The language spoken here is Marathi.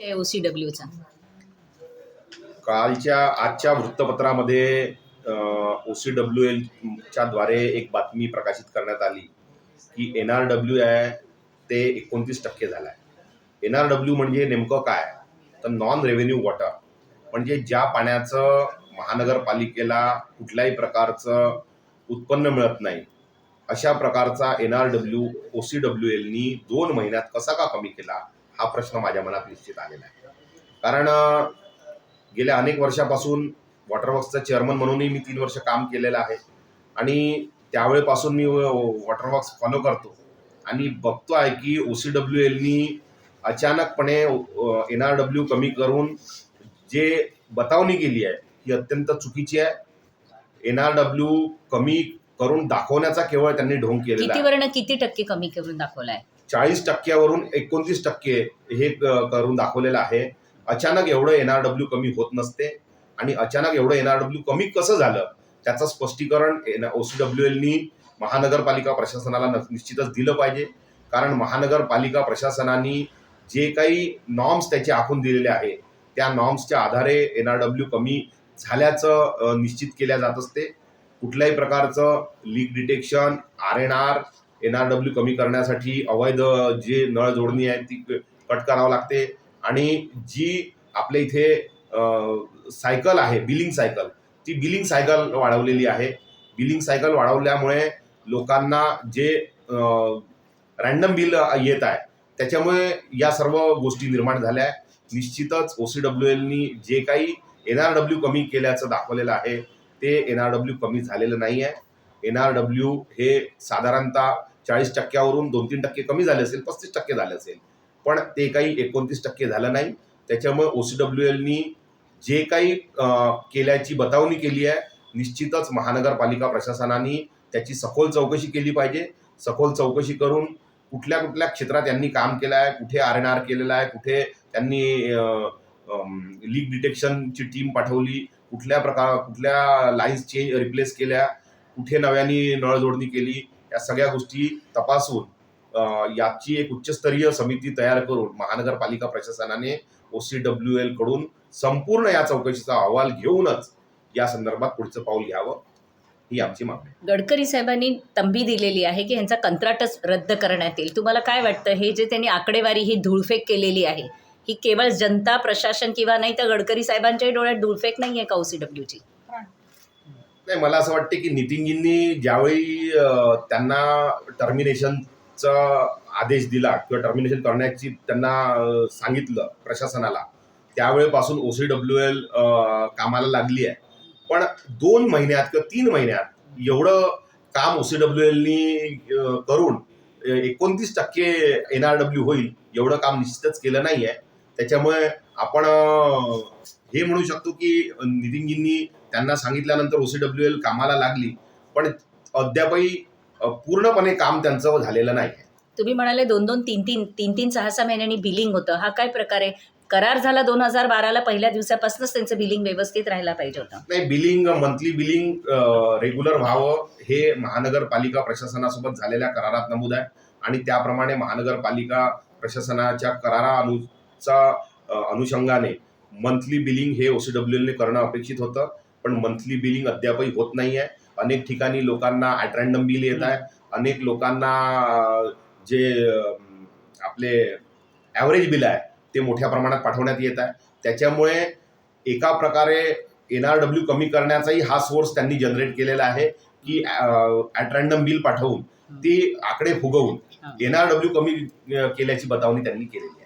ओ सी डब्ल्यूचा कालच्या आजच्या वृत्तपत्रामध्ये ओ सी डब्ल्यू एलच्या द्वारे एक बातमी प्रकाशित करण्यात आली की एन आर डब्ल्यू आहे ते एकोणतीस टक्के झालं आहे एन आर डब्ल्यू म्हणजे नेमकं काय? तर नॉन रेव्हेन्यू वॉटर म्हणजे ज्या पाण्याचं महानगरपालिकेला कुठल्याही प्रकारचं उत्पन्न मिळत नाही अशा प्रकारचा N R W O C W एलनी दोन महिन्यात कसा का कमी केला? हा प्रश्न माझ्या मनात निश्चित आलेला आहे. कारण गेल्या अनेक वर्षापासून वॉटरवर्क्सचा चेअरमन म्हणूनही मी तीन वर्ष काम केलेलं आहे. आणि त्यावेळेपासून मी वॉटरवर्क्स फॉलो करतो. आणि बघतो आहे की ओ सी डब्ल्यू एलनी अचानकपणे एन आर डब्ल्यू कमी करून जे बतावणी केली आहे ही अत्यंत चुकीची आहे. एन आर डब्ल्यू कमी करून दाखवण्याचा केवळ त्यांनी ढोंग केलेला किती टक्के कमी करून आहे चाळीस टक्क्यावरून एकोणतीस टक्के हे क- करून दाखवलेलं आहे. अचानक एवढं एन आर डब्ल्यू कमी होत नसते आणि अचानक एवढं एन आर डब्ल्यू कमी कसं झालं? त्याचं स्पष्टीकरण एन ओ सी डब्ल्यू एलनी महानगरपालिका प्रशासनाला न- निश्चितच दिलं पाहिजे. कारण महानगरपालिका प्रशासनाने जे काही नॉर्म्स त्याचे आखून दिलेले आहे त्या नॉर्म्सच्या आधारे एन आर डब्ल्यू कमी झाल्याचं निश्चित केल्या जात असते. कुठल्याही प्रकारचं leak detection R N R N R W कमी करण्यासाठी अवैध जे नळ जोडणी आहे ती कट करावं लागते. आणि जी आपल्या इथे सायकल आहे बिलिंग सायकल ती बिलिंग सायकल वाढवलेली आहे. बिलिंग सायकल वाढवल्यामुळे लोकांना जे रॅन्डम बिल येत आहे त्याच्यामुळे या सर्व गोष्टी निर्माण झाल्या. आहे निश्चितच ओ सी डब्ल्यू एलनी जे काही एन आर डब्ल्यू कमी केल्याचं दाखवलेलं आहे ते एन आर डब्ल्यू कमी झालेलं नाही आहे एन आर डब्ल्यू हे साधारणतः चाळीस टक्क्यावरून दोन तीन टक्के कमी झाले असेल पस्तीस टक्के झाले असेल. पण ते काही एकोणतीस टक्के झालं नाही. त्याच्यामुळे ओ सी डब्ल्यू एलनी जे काही केल्याची बतावणी केली आहे निश्चितच महानगरपालिका प्रशासनाने त्याची सखोल चौकशी केली पाहिजे. सखोल चौकशी करून कुठल्या कुठल्या क्षेत्रात त्यांनी काम केलं आहे कुठे आर एन आर केलेलं आहे कुठे त्यांनी लीक डिटेक्शनची टीम पाठवली कुठल्या प्रकार कुठल्या लाईन्स चेंज रिप्लेस केल्या कुठे नव्याने नळजोडणी केली या सगळ्या गोष्टी तपासून याची एक उच्चस्तरीय समिती तयार करून महानगरपालिका प्रशासनाने ओ सी डब्ल्यू एलकडून संपूर्ण या चौकशीचा अहवाल घेऊनच या संदर्भात पुढचं पाऊल घ्यावं ही आमची मागणी आहे. गडकरी साहेबांनी तंबी दिलेली आहे की ह्यांचा कंत्राटच रद्द करण्यात येईल. तुम्हाला काय वाटतं? हे जे त्यांनी आकडेवारी ही धूळफेक केलेली आहे ही केवळ जनता प्रशासन किंवा नाही तर गडकरी साहेबांच्याही डोळ्यात धूळफेक नाही आहे का ओ सी डब्ल्यूची नाही मला असं वाटते की नितीनजींनी ज्यावेळी त्यांना टर्मिनेशनचा आदेश दिला किंवा टर्मिनेशन करण्याची त्यांना सांगितलं प्रशासनाला त्यावेळेपासून ओ सी डब्ल्यू एल कामाला लागली आहे. पण दोन महिन्यात किंवा तीन महिन्यात एवढं काम ओ सी डब्ल्यू एलनी करून एकोणतीस टक्के एन आर डब्ल्यू होईल एवढं काम निश्चितच केलं नाही आहे त्याच्यामुळे आपण हे म्हणू शकतो की नितीनजींनी त्यांना सांगितल्यानंतर ओ सी डब्ल्यू एल कामाला लागली. पण अद्यापही पूर्णपणे काम त्यांचं झालेलं नाही. तुम्ही म्हणाले दोन दोन तीन तीन तीन तीन सहा सहा महिन्यांनी बिलिंग होतं. हा काय प्रकार आहे? करार झाला दोन हजार बाराला पहिल्या दिवसापासूनच त्यांचं बिलिंग व्यवस्थित राहायला पाहिजे होतं. नाही बिलिंग मंथली बिलिंग रेग्युलर व्हावं हे महानगरपालिका प्रशासनासोबत झालेल्या करारात नमूद आहे. आणि त्याप्रमाणे महानगरपालिका प्रशासनाच्या करारानुचा अ, अनुषंगाने मंथली बिलिंग हे ओ सी डब्ल्यू एलने करणं अपेक्षित होतं. पण मंथली बिलिंग अद्यापही होत नाही आहे अनेक ठिकाणी लोकांना ॲट बिल येत आहे. अनेक लोकांना जे आपले ॲव्हरेज बिल आहे ते मोठ्या प्रमाणात पाठवण्यात येत आहे. त्याच्यामुळे एका प्रकारे एन आर डब्ल्यू कमी करण्याचाही हा सोर्स त्यांनी जनरेट केलेला आहे की ॲट रॅन्डम बिल पाठवून ती आकडे फुगवून. एन आर डब्ल्यू कमी केल्याची बतावणी त्यांनी केलेली आहे.